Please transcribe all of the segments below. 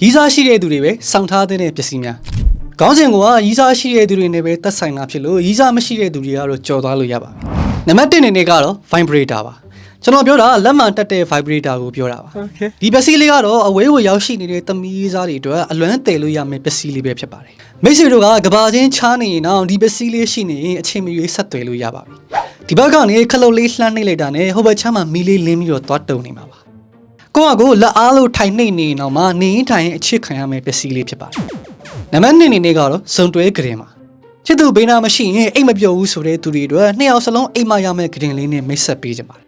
ရီးစားရှိတဲ့သူတွေပဲစောင့်ထားတဲ့ပစ္စည်းများခေါင်းစဉ်ကရီးစားရှိတဲ့သူတွေနဲ့ပဲသက်ဆိုင်တာဖြစ်လို့ရီးစားမရှိတဲ့သူတွေကတော့ကြော်သွားလို့ရပါမယ်နံပါတ်1အနေနဲ့ကတော့ vibrator ပါကျွန်တော်ပြောတာလက်မှန်တက်တဲ့ vibrator ကိုပြောတာပါ Okay. ဒီပစ္စည်းလေးကတော့အဝေးကိုရောက်ရှိနေတဲ့သမီးစားတွေအတွက်အလွမ်းတည်လို့ရမယ့်ပစ္စည်းလေးပဲဖြစ်ပါတယ်မိတ်ဆွေတို့ကကဘာချင်းချားနေရင်တော့ဒီပစ္စည်းလေးရှိနေရင်အချိန်မရွေးဆက်သွယ်လို့ရပါပြီဒီဘက်ကနေခလုတ်လေးလှမ်းနှိပ်လိုက်တာနဲ့ဟိုဘက်ချမ်းမှာမီးလေးလင်းပြီးတော့သွားတုံနေမှာပါ ကိုကကိုလက်အားလို့ထိုင်နှိပ်နေရင်တော့မှနေရင်ထိုင်ရင်အချစ်ခံရမယ့်ပစ္စည်းလေးဖြစ်ပါတယ်နံပါတ်2အနေနဲ့ကတော့ဇုံတွဲဂရင်ပါချစ်သူဘေးနာမရှိရင်အိတ်မပြောဘူးဆိုတဲ့သူတွေအတွက်နှစ်ယောက်စလုံးအိတ်မရမယ့်ဂရင်လေးနဲ့မိတ်ဆက်ပေးကြပါတယ်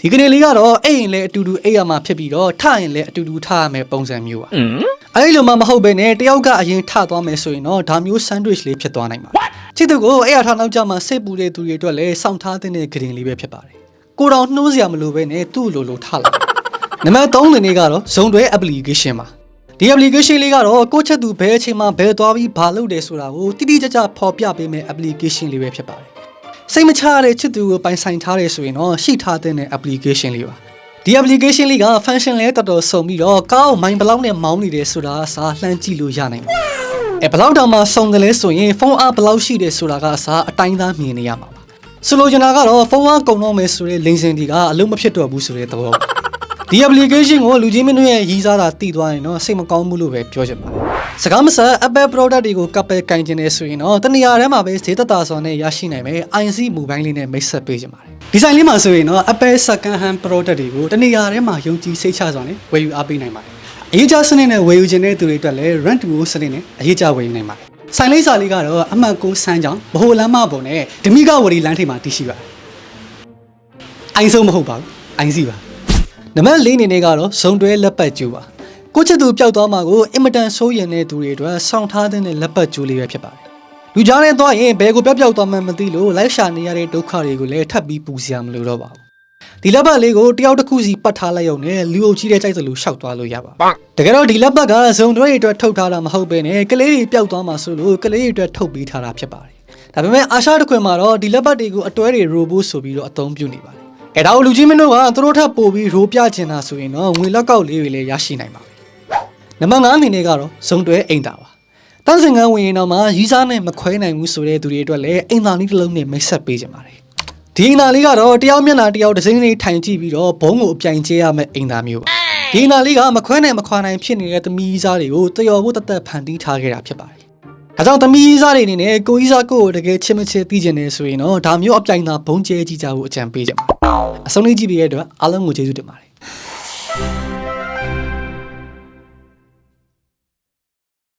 ဒီကနေ့လေးကတော့အိမ်ရင်လည်းအတူတူအိပ်ရမှာဖြစ်ပြီးတော့ထရင်လည်းအတူတူထရမယ်ပုံစံမျိုးပါအဲ့လိုမှမဟုတ်ဘဲနဲ့တယောက်ကအရင်ထသွားမယ်ဆိုရင်တော့ဒါမျိုး sandwich လေးဖြစ်သွားနိုင်ပါတယ်ချစ်သူကိုအဲ့ရထားနောက်ကျမှစိတ်ပူတဲ့သူတွေအတွက်လည်းစောင့်ထားတဲ့ဂရင်လေးပဲဖြစ်ပါတယ်ကိုတော်နှိုးစရာမလိုဘဲနဲ့သူ့လိုလိုထလာ နံပါတ်3အနေနဲ့ကတော့ဇုံတွဲ application ပါဒီ application လေးကတော့ကိုယ့်ချက်သူဘယ်အချိန်မှဘယ်သွားပြီးဘာလုပ်တယ်ဆိုတာကိုတိတိကျကျဖော်ပြပေးမယ့် application လေးပဲဖြစ်ပါတယ်စိတ်မချရတဲ့ချစ်သူကိုပိုင်ဆိုင်ထားတယ်ဆိုရင်တော့ရှိထားတဲ့ application လေးပါဒီ application လေးက function လဲတော်တော်စုံပြီးတော့ကောင်းမိုင်ဘလောက်နဲ့မောင်းနေတယ်ဆိုတာအစားလှမ်းကြည့်လို့ရနိုင်ပါတယ်အဲဘလောက်တောင်မှစုံတယ်လဲဆိုရင်ဖုန်းအားဘလောက်ရှိတယ်ဆိုတာကအစားအတိုင်းသားမြင်နေရမှာပါဆိုလိုချင်တာကတော့ဖုန်းအားကုန်တော့မယ်ဆိုတဲ့လိန်စင်ဒီကအလုံးမဖြစ်တော့ဘူးဆိုတဲ့သဘောပါ ဒီ application ကိုလူချင်းမင်းတို့ရဲ့ရည်စားတာတည်သွားရင်တော့စိတ်မကောင်းဘူးလို့ပဲပြောချင်ပါတယ်စကားမဆက် Apple product တွေကိုကပ်ပဲကင်ကျင်နေဆိုရင်တော့တနေရာထဲမှာပဲဈေးသက်သာစွာနဲ့ရရှိနိုင်မယ် IC mobile လေးနဲ့မိတ်ဆက်ပေးချင်ပါတယ်ဒီဇိုင်းလေးမှာဆိုရင်တော့ Apple second hand product တွေကိုတနေရာထဲမှာယုံကြည်စိတ်ချစွာနဲ့ဝယ်ယူအားပေးနိုင်ပါတယ်အရေးကြစနစ်နဲ့ဝယ်ယူခြင်းတဲ့သူတွေအတွက်လည်း rent to own စနစ်နဲ့အရေးကြဝယ်ယူနိုင်ပါတယ်ဆိုင်လေးစာလေးကတော့အမှတ်ကိုစမ်းကြောင်းဗဟိုလမ်းမပေါ်နဲ့ဓမိကဝရီလမ်းထိပ်မှာတည်ရှိပါတယ်အိုင်ဆုံးမဟုတ်ပါဘူးအိုင်စီပါ နံပါတ်၄အနေနဲ့ကတော့ဇုံတွဲလက်ပတ်ကျူပါကိုချစ်သူပျောက်သွားမှာကိုအင်မတန်စိုးရင်တဲ့သူတွေအတွက်ဆောင်းထားတဲ့လက်ပတ်ကျူလေးပဲဖြစ်ပါတယ်လူကြားနဲ့သွားရင်ဘယ်ကိုပျောက်ပျောက်သွားမှန်းမသိလို့လိုက်ရှာနေရတဲ့ဒုက္ခတွေကိုလည်းထပ်ပြီးပူစရာမလိုတော့ပါဘူးဒီလက်ပတ်လေးကိုတယောက်တစ်ခုစီပတ်ထားလိုက်ရုံနဲ့လူအုပ်ကြီးတဲ့ကြိုက်စလူရှောက်သွားလို့ရပါတကယ်တော့ဒီလက်ပတ်ကဇုံတွဲတွေအတွက်ထုတ်ထားတာမဟုတ်ဘဲနဲ့ကလေးတွေပျောက်သွားမှာဆိုလို့ကလေးတွေအတွက်ထုတ်ပေးထားတာဖြစ်ပါတယ်ဒါပေမဲ့အာရှတစ်ခွင်မှာတော့ဒီလက်ပတ်တွေကိုအတွဲတွေရိုဘိုဆိုပြီးတော့အသုံးပြုနေပါတယ် အဲ့ဒါကိုလူကြီးမင်းတို့ကသူတို့ထပ်ပို့ပြီးရိုးပြချင်တာဆိုရင်တော့ငွေလက်ကောက်လေးတွေလည်းရရှိနိုင်ပါပြီ။နံပါတ်5အနေနဲ့ကတော့ဇုံတွဲအိမ်တာပါ။တန်းစင်ကန်းဝင်ရင်တော့မှရီးစားနဲ့မခွဲနိုင်ဘူးဆိုတဲ့သူတွေအတွက်လည်းအိမ်သာလေးတစ်လုံးနဲ့မိတ်ဆက်ပေးကြပါတယ်။ဒီအိမ်သာလေးကတော့တယောက်မျက်နှာတယောက်တစ်စိမ့်လေးထိုင်ကြည့်ပြီးတော့ဘုံကိုအပြိုင်ကျဲရမယ့်အိမ်သာမျိုးပါ။ဒီအိမ်သာလေးကမခွဲနိုင်မခွာနိုင်ဖြစ်နေတဲ့သမီးစားတွေကိုတယော်ဖို့တသက်ဖန်တီးထားခဲ့တာဖြစ်ပါတယ်။ ဒါကြောင့်သမီးစားတွေအနေနဲ့ကိုကြီးစားကိုကိုတကယ်ချစ်မချစ်သိကျင်နေဆိုရင်တော့ဒါမျိုးအပြိုင်သာဘုံကျဲကြည့်ကြဖို့အကြံပေးကြပါအဆုံးလေးကြည့်ပြီးရတဲ့အတွက်အားလုံးကိုကျေးဇူးတင်ပါတယ်